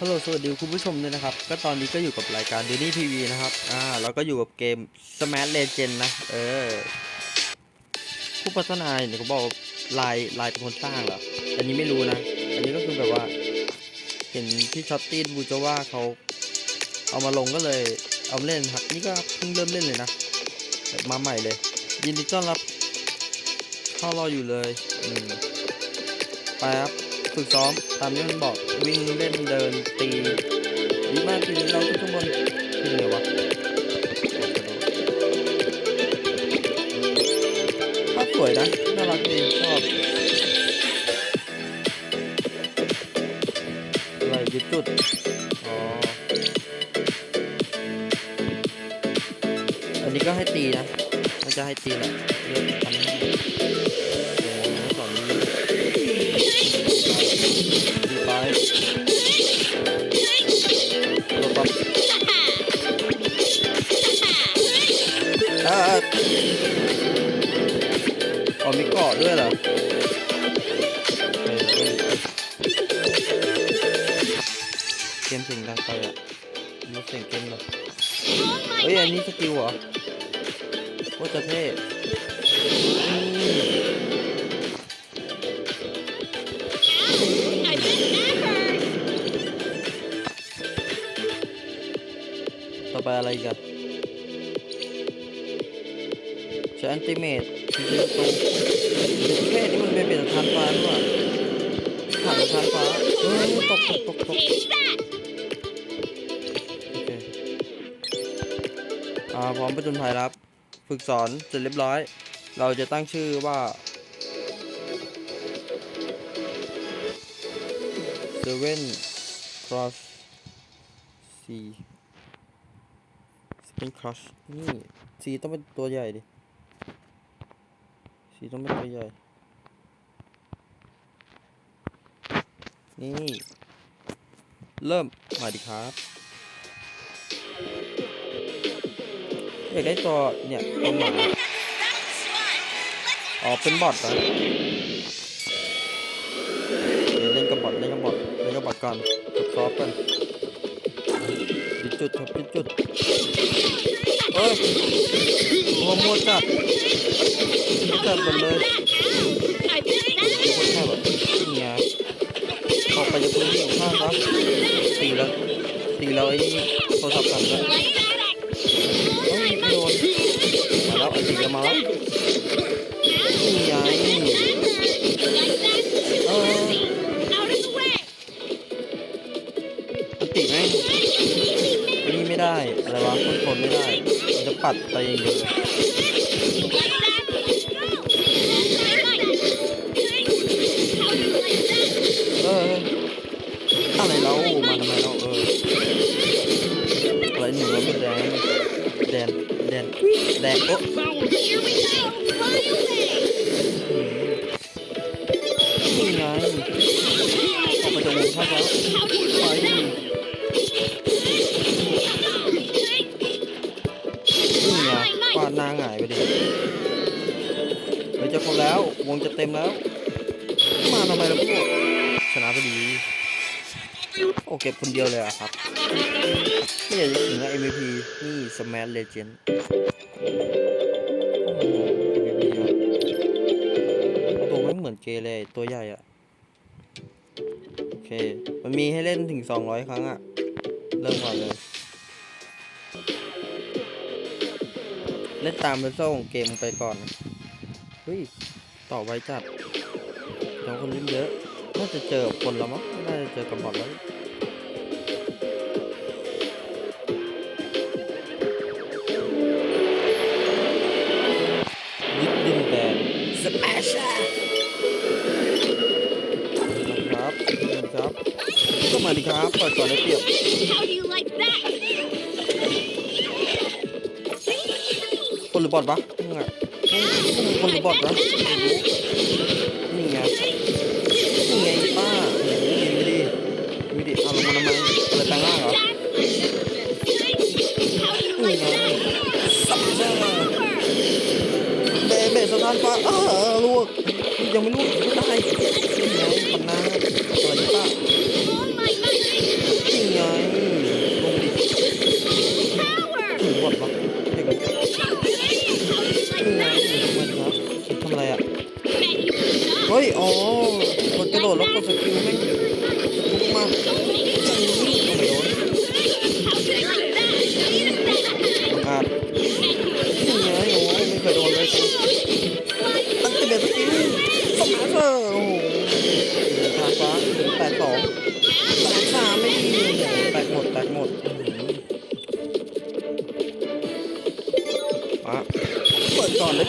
ฮัลโหลสวัสดีคุณผู้ชมด้วยนะครับ ก็ตอนนี้ก็อยู่กับรายการ d ด n นี่ทีวีนะครับ อ่าแล้วก็อยู่กับเกม Smash Legend นะ เออ ผู้พัฒนาเนี่ยเขาบอกลายลายเป็นคนสร้างเหรอ อันนี้ไม่รู้นะ อันนี้ก็คือแบบว่า เห็นที่ช็อตตี้บูจว่าเขาเอามาลงก็เลยเอาเล่นครับ นี่ก็เพิ่งเริ่มเล่นเลยนะ มาใหม่เลย ยินดีต้อนรับ เข้ารออยู่เลย อืม ไปครับ ฝึกซ้อมตามที่มันบอกวิ่งเล่นเดินตีดีมากทีนี้เราขึ้นข้างบนขึ้นไงวะภาพสวยนะน่ารักดีชอบอะไรยึดจุดอ๋ออันนี้ก็ให้ตีนะมันจะให้ตีแหละะด้วยเหรอเออเกมเสียงดังไปอะมีเสียงเกมเหรอเฮ้ยอันนี้สกิลเหรอโคตรจะเท่อืมต่อไปอะไรอีกันใช้อันติเมต เดียวตรงเด็กแค่นี่มันเป็นเป็นทานฟ้าด้วยว่ะถังทานฟ้าเฮ้ยตกตกตกตกโอเคอ่าพร้อมประจุนภัยครับ ฝึกสอนเสร็จเรียบร้อย เราจะตั้งชื่อว่า Seven Cross C สปินครัชนี่สีต้องเป็นตัวใหญ่ดิ สีต้องเป็นตัวใหญ่ นี่ เริ่ม มาดิครับอยากได้ตัวเนี่ยตัวหมาอ๋อเป็นบอทเหรอเดี๋ยวเล่นกับบอทเล่นกับบอทเล่นกับบอทก่อนกดซอฟต์กัน จุดครับปิดจุดเอ้ยมัวมัวจัดจัดหมดเลยทุกคนแค่แบบนี่ไงออกไปจากพื้นที่ของข้าซะตีแล้วตีแล้วไอ้นี่โทรศัพท์สั่นแล้วเฮ้ยโดนมาแล้วไอ้ตีก็มาแล้วนี่ไงเออติแม่งไอ้นี่ ไม่ได้ อะไรวะคอนทรลไม่ได้มันจะปัดไปเองเลยเอออะไรเรามาทำไมเราเอออะไรหนูมันแดงแดนแดนแดงโอ้นี่ไงออกมาจากวงข้าวแล้วไป เฮ้ยจะครบแล้ววงจะเต็มแล้ว มาทำไมล่ะพวกชนะพอดีโอเก็บคนเดียวเลยอะครับ ไม่อยากจะถึงอะ MVP นี่ Smash Legend โอ้โห MVP อะตัวไม่เหมือนเกเลยตัวใหญ่อะโอเค มันมีให้เล่นถึง 200 ครั้งอะเริ่มก่อนเลย เล่นตามเปโซ่ของเกมไปก่อน เฮ้ย ต่อไวจัดน้องคนเล่นเยอะ น่าจะเจอกับคนแล้วมั้งไม่น่าจะเจอกับบอทแล้วยึดดินแดนสแมชครับครับ ก็มาดิครับเปิดก่อนได้เปรียบ How do you like that? คนหรือบอทวะมึงอะ คนหรือบอทวะไม่รู้นี่ไงนี่ไงป้าโอ้โหมีดิมีดิเอาลงมาทำไมอะไรแปลงร่างเหรอนี่ไงสับหน้าเบะเบะสถานฟ้าเออลวกยังไม่ลวกไม่ได้นี่ไงปันนาอะไรป้า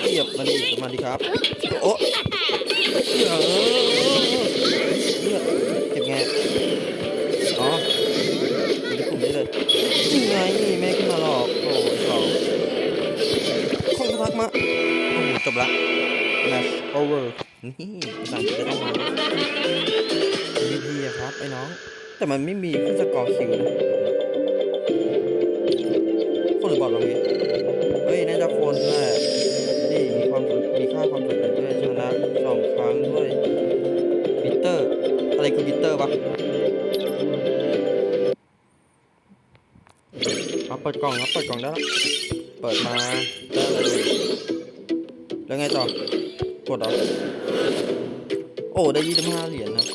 เทียบมาดิมาดิครับ โอ้เออเลือดเก็บไงอ๋ออยู่ที่กลุ่มนี้เลยนี่ไงไม่ขึ้นมาหรอกโอ้ยสองคงทักมาโอ้โหจบละ match over นี่ภาษาอังกฤษจะต้องมา MVP อะครับไอ้น้อง แต่มันไม่มีขึ้นสกอร์คิวนะคนหรือบอทบางทีเฮ้ยน่าจะคนแหละาความสนใจด้วยชนะสองครั้งด้วยบิตเตอร์ อะไรคือบิตเตอร์วะเอาเปิดกล่องครับเปิดกล่องได้แล้วเปิดมาได้เลยแล้วไงต่อกดเหรอโอ้ได้ยี่สิบห้าเหรียญครับ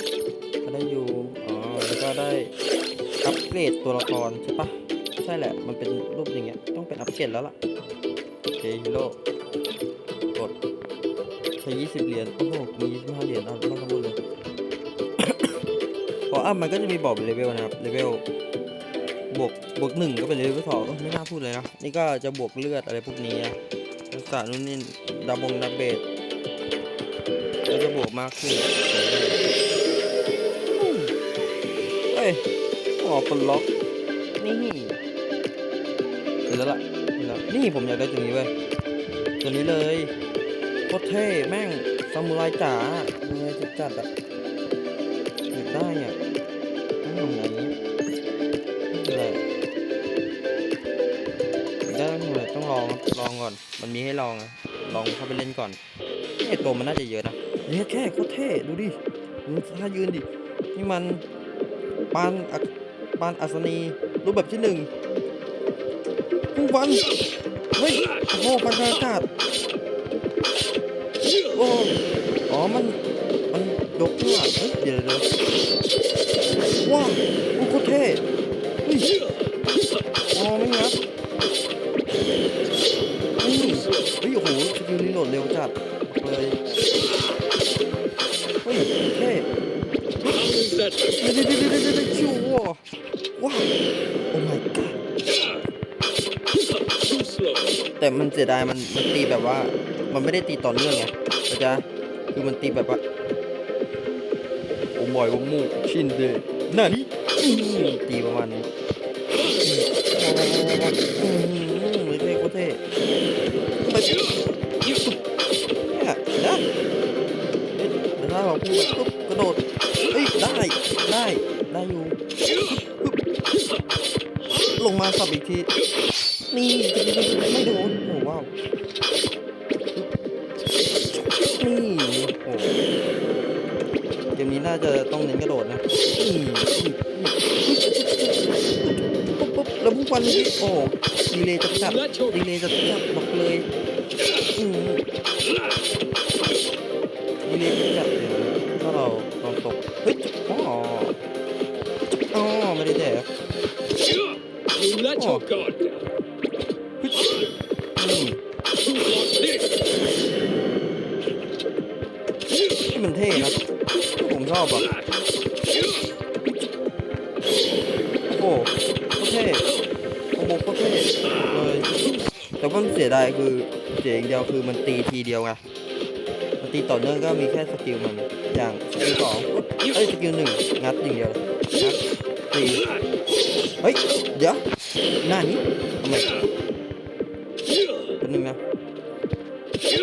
ก็ได้อยู่อ๋อแล้วก็ได้อัปเกรดตัวละครใช่ปะใช่แหละมันเป็นรูปอย่างเงี้ยต้องเป็นอัปเกรดแล้วล่ะโอเคฮีโร่กด ใช้ยี่สิบเหรียญ โอ้โห มียี่สิบห้าเหรียญเอามาทั้งหมดเลย พออัพมันก็จะมีบอกเป็นเลเวลนะครับ เลเวล บวก บวกหนึ่งก็เป็นเลเวลสองไม่น่าพูดเลยนะ นี่ก็จะบวกเลือดอะไรพวกนี้นะทักษะนู่นนี่ดาบงดาเบดก็จะบวกมากขึ้นเอ้ยอ๋อปลดล็อก นี่เสร็จแล้วล่ะ นี่ผมอยากได้ตัวนี้เว้ยตัวนี้เลย โคตรเท่แม่งซามูไรจ๋าซามูไรจัดจัดๆอะอยากได้อะต้องทำไงนี่คืออะไรอยากได้ต้องทำไงต้องลองลองก่อน มันมีให้ลองอะลองเข้าไปเล่นก่อนไอตัวมันน่าจะเยอะนะเนี่ยแค่โคตรเท่ดูดิดูท่ายืนดินี่มันปานอักปานอัศนีรูปแบบที่หนึ่งพุ่งฟันเฮ้ยโอ้โหฟันอากาศ โอ้อ๋อมันมันยกด้วยเฮ้ยเดี๋ยวเดี๋ยวว้าวโอ้โคตรเท่อ๋อไม่งับนี่เฮ้ยโอ้โหสกิลรีโหลดเร็วจัดเลยเฮ้ยเท่เดี๋ยวเดี๋ยวเดี๋ยวเดี๋ยวชิวว้าวโอ้ my god แต่มันเสียดายมันมันตีแบบว่า มันไม่ได้ตีต่อเนื่องไงเข้าใจคือมันตีแบบว่าโอ้บอยว่ามูชินเดน่านี่อื้อตีประมาณนี้อืมไม่เท่โคตรเท่ไปเนี่ยนะเดี๋ยวถ้าเราพูดปุ๊บกระโดดเฮ้ยได้ได้ได้อยู่ลงมาสับอีกทีนี่ไม่โดนโอ้ว้าว นี่โอ้เกมนี้น่าจะต้องเน้นกระโดดนะนี่ปุ๊บปุ๊บแล้วผู้ฟันนี่โอ้ดีเลยจัดจัดดีเลยจัดจัดบอกเลยอืมดีเลยจัดจัดเลยถ้าเราลองตกเฮ้ยอ๋ออ๋อไม่ได้แดก You let your guard down. อื ที่มันเท่นะผมชอบอะโอ้โหโคตรเท่โอ้โหโคตรเท่เลยแต่ว่ามันเสียดายคือเสียอย่างเดียวคือมันตีทีเดียวไงมันตีต่อเนื่องก็มีแค่สกิลมันอย่างสกิลสองเอ้ยสกิลหนึ่งงัดอย่างเดียวงัดตีเฮ้ยเดี๋ยวหน้านี้ทำไม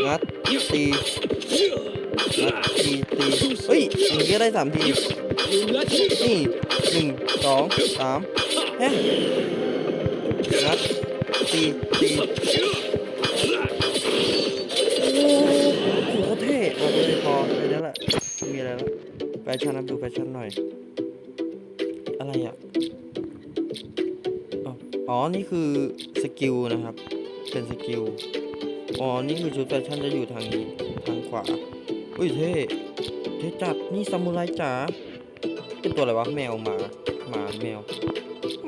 งัดตีงัดตีตีเฮ้ยอย่างนี้ก็ได้สามทีนี่หนึ่งสองสามเฮ้ยงัดตีตีโอ้โหเท่บอเลยพอไปแล้วแหละมีอะไรแล้วแฟชั่นนะดูแฟชั่นหน่อย อะไรอะอ๋อ นี่คือสกิลนะครับ เป็นสกิล อ๋อ นี่คือชุดแฟชั่นจะอยู่ทางนี้ทางขวา อุ้ยเท่ เท่จัด นี่ซามูไรจ๋า เป็นตัวอะไรวะ แมวหมา หมาแมว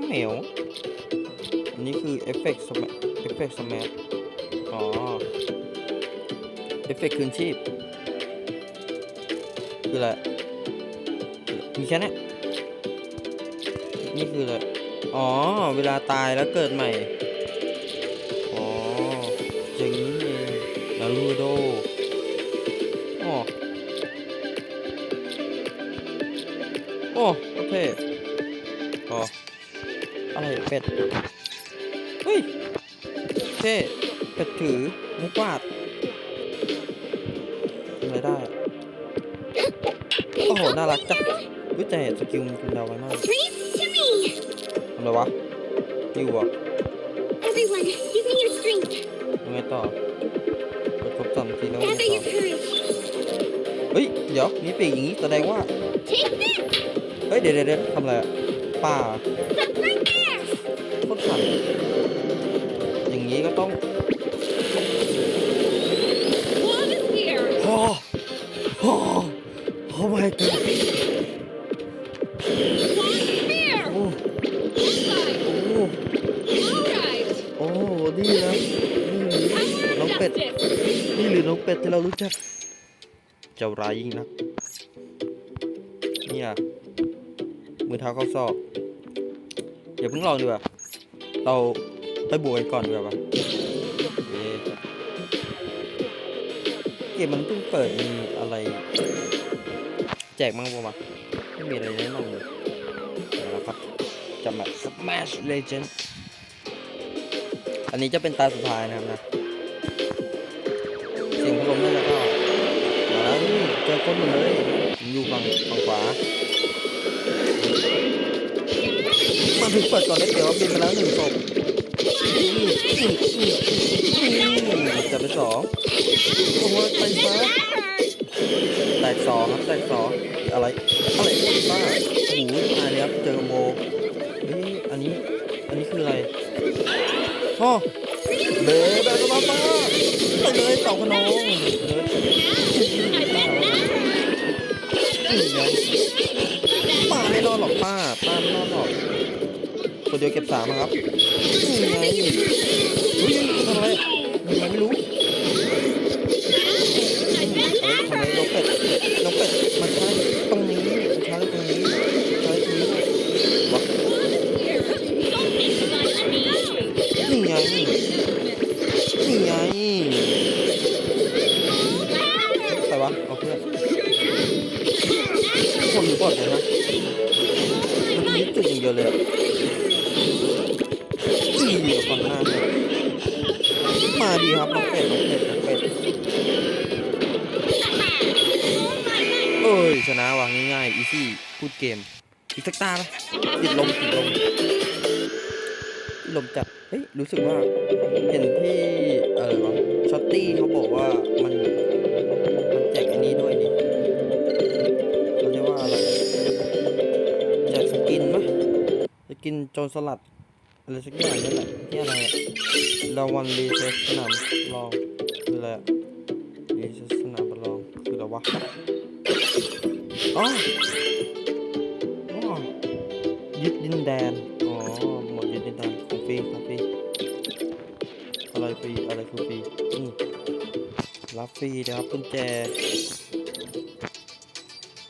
แมว อันนี้คือเอฟเฟกต์สมเอฟเฟกต์สมัอ๋อ เอฟเฟกต์คืนชีพ คืออะไร มีแค่นี้นี่คืออะไร อ๋อ เวลาตายแล้วเกิดใหม่ เท่พออะไรเป็ด เฮ้ย เท่เป็ดถือไม้กวาดทำอะไรได้อะโอ้โห น่ารักจังวิแต่สกิลมันคุณดาวไว้มาก Dreams to me. ทำอะไรวะฮิวอะ Everyone, give me your strength. ยังไงต่อไปครบสามนาทีแล้วยังไง Gather ต่ your อ courage. เฮ้ย เดี๋ยว มีปีกอย่างนี้แสดงว่า Take this. เฮ้ยเดี๋ยวเดี๋ยวเดี๋ยวทำอะไรอะป่าโคตรขันอย่างนี้ก็ต้องโอ้โอ้โอ้ my god โอ้โอ้โอ้นี่นะนี่น้องเป็ดนี่หรือน้องเป็ดที่เรารู้จัก เจ้าร้ายยิ่งนักเนี่ย มือเท้าเข้าซอกอย่าเพิ่งลองดีกว่า เราไปบวกกันก่อนดีกว่าเกมมันเพิ่งเปิดมีอะไร แจกมั้งปะวะไม่มีอะไรแนะนำเลยเอาละครับจะมา Smash Legend อันนี้จะเป็นตาสุดท้ายนะครับนะเสียงพัดลมน่าจะเข้ามาแล้วนี่เจอคนหมดเลยอยู่ฝั่งฝั่งขวา มาถึงเปิดก่อนได้เดี๋ยวบินไปแล้วหนึ่งศพนี่นี่นี่นี่จับไปสองโอ้โหไปซะแตกสองครับแตกสองอะไรอะไรบ้าโอ้โหตายเลยครับเจอโมเฮ้ยอันนี้อันนี้คืออะไรพ่อเบย์แบบมาป้าไปเลยเต่าขนองเฮ้ยป้าไม่รอดหรอกป้าป้าไม่รอดหรอก คนเดียวเก็บสามอะครับนี่ไงเฮ้ยทำอะไรทำไมไม่รู้เฮ้ยทำไมน้องเป็ดน้องเป็ดมันใช้ตรงนี้มาใช้ตรงนี้ใช้ตรงนี้วะนี่ไง ซี่พูดเกมอีกสักตาไหมติดลมติดลมลมจัดเฮ้ยรู้สึกว่าเห็นที่อะไรวะช็อตตี้เขาบอกว่ามันมันแจกอันนี้ด้วยนี่เขาเรียกว่าอะไรแจกสกินไหมสกินโจรสลัดอะไรสักอย่างนั่นแหละที่อะไรอะรางวัลรีเซสสนามลองคืออะไรรีเซสสนามลองคืออะไรวะ อ๋อยึดดินแดน อ๋อ หมดยึดดินแดนของฟรีของฟรีอะไรฟรีอะไรคือฟรีอืมรับฟรีนะครับกุญแจ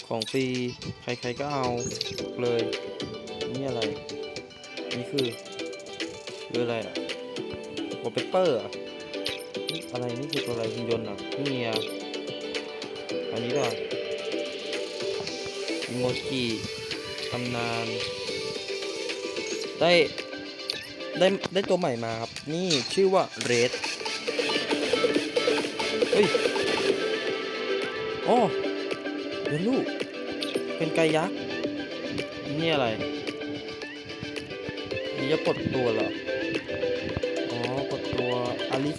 ของฟรี ใครๆก็เอาเลย นี่อะไร นี่คือ คืออะไรอะวอลเปเปอร์อะอะไรนี่คือตัวอะไรหุ่นยนต์อะนี่อะอันนี้ก็ อิโมจิตำนาน ได้ได้ได้ตัวใหม่มาครับ นี่ชื่อว่าเรดเฮ้ยอ๋อเดี๋ยวลูก เป็นไก่ยักษ์ นี่อะไร นี่จะปลดตัวเหรอ อ๋อปลดตัวอลิส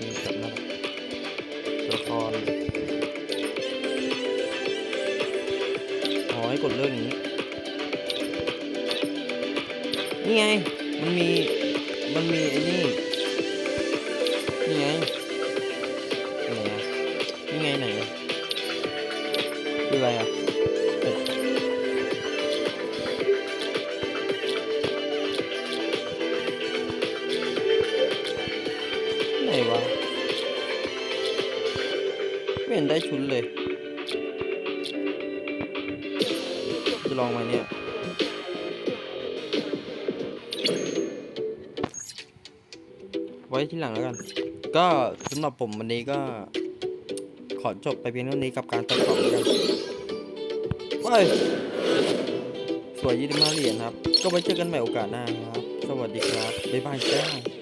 นี่จับนะตัวละครอ๋อให้กดเรื่องนี้ นี่ไง มันมี มันมีไอ้นี่ เห็นได้ชุดเลย จะลองมาเนี่ยไวว้ที่หลังแล้วกัน ก็สำหรับผมวันนี้ก็ ขอจบไปเพียงเท่านี้กับการตัดต่อแล้วกันไปสวยยี่สิบห้าเหรียญครับ ก็ไว้เจอกันใหม่โอกาสหน้าครับ สวัสดีครับ บ๊ายบายจ้า